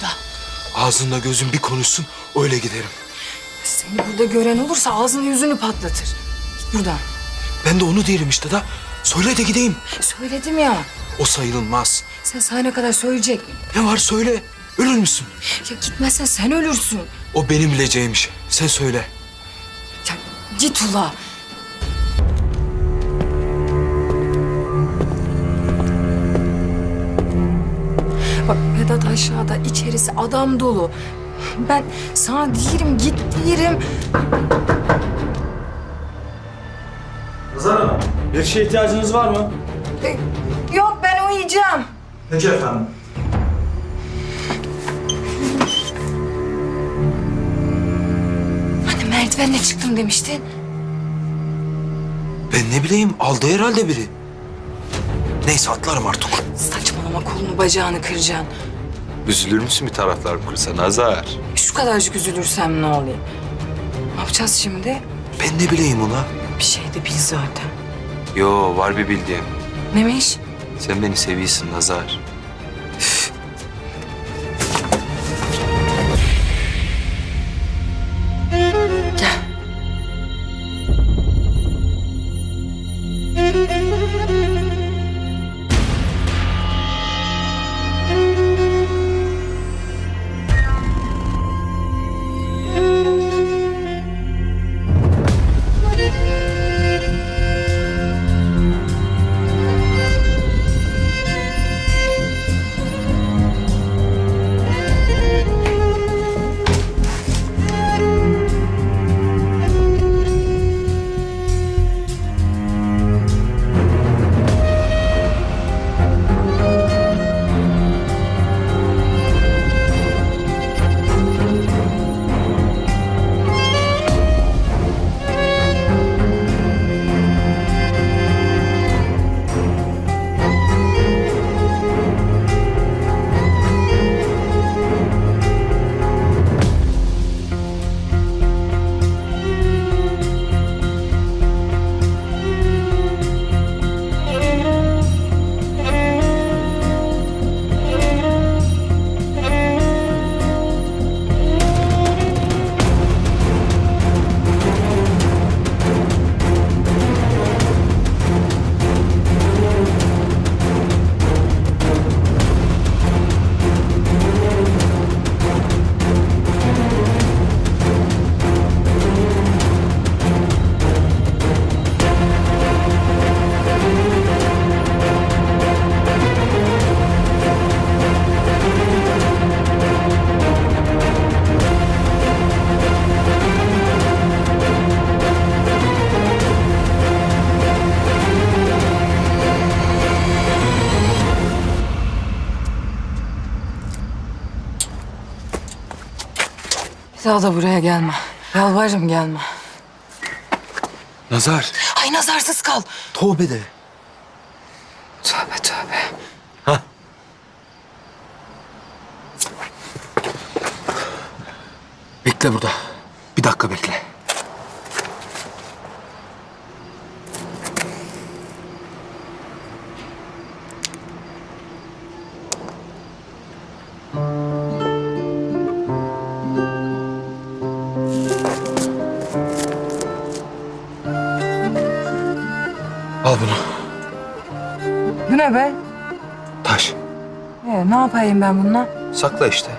burada? Ağzında gözün bir konuşsun öyle giderim. Seni burada gören olursa ağzını yüzünü patlatır. Git buradan. Ben de onu diyelim işte da. Söyle de gideyim. Söyledim ya. O sayılmaz. Sen sahne kadar söyleyecek mi? Ne var söyle. Ölür müsün? Ya gitmezsen sen ölürsün. O benim bileceğim iş. Sen söyle. Ya git ula. Aşağıda içerisi adam dolu. Ben sana diyelim git diyelim. Nazar Hanım, bir şeye ihtiyacınız var mı? E, Yok ben uyuyacağım. Peki efendim. Hani merdivenle çıktım demiştin. Ben ne bileyim aldı herhalde biri. Neyse atlarım artık. Saçmalama kolunu bacağını kıracaksın. Üzülür müsün bir taraflar kırsa Nazar? Şu kadarcık üzülürsem ne olayım? Ne yapacağız şimdi? Ben ne bileyim ona. Bir şey de bil zaten. Yo var bir bildiğim. Neymiş? Sen beni seviyorsun Nazar. Daha da buraya gelme. Yalvarırım gelme. Nazar. Ay nazarsız kal. Tövbe de. Tövbe tövbe. Bekle burada. Bir dakika bekle. Al bunu. Bu ne be? Taş. Ee, ne yapayım ben bununla? Sakla işte.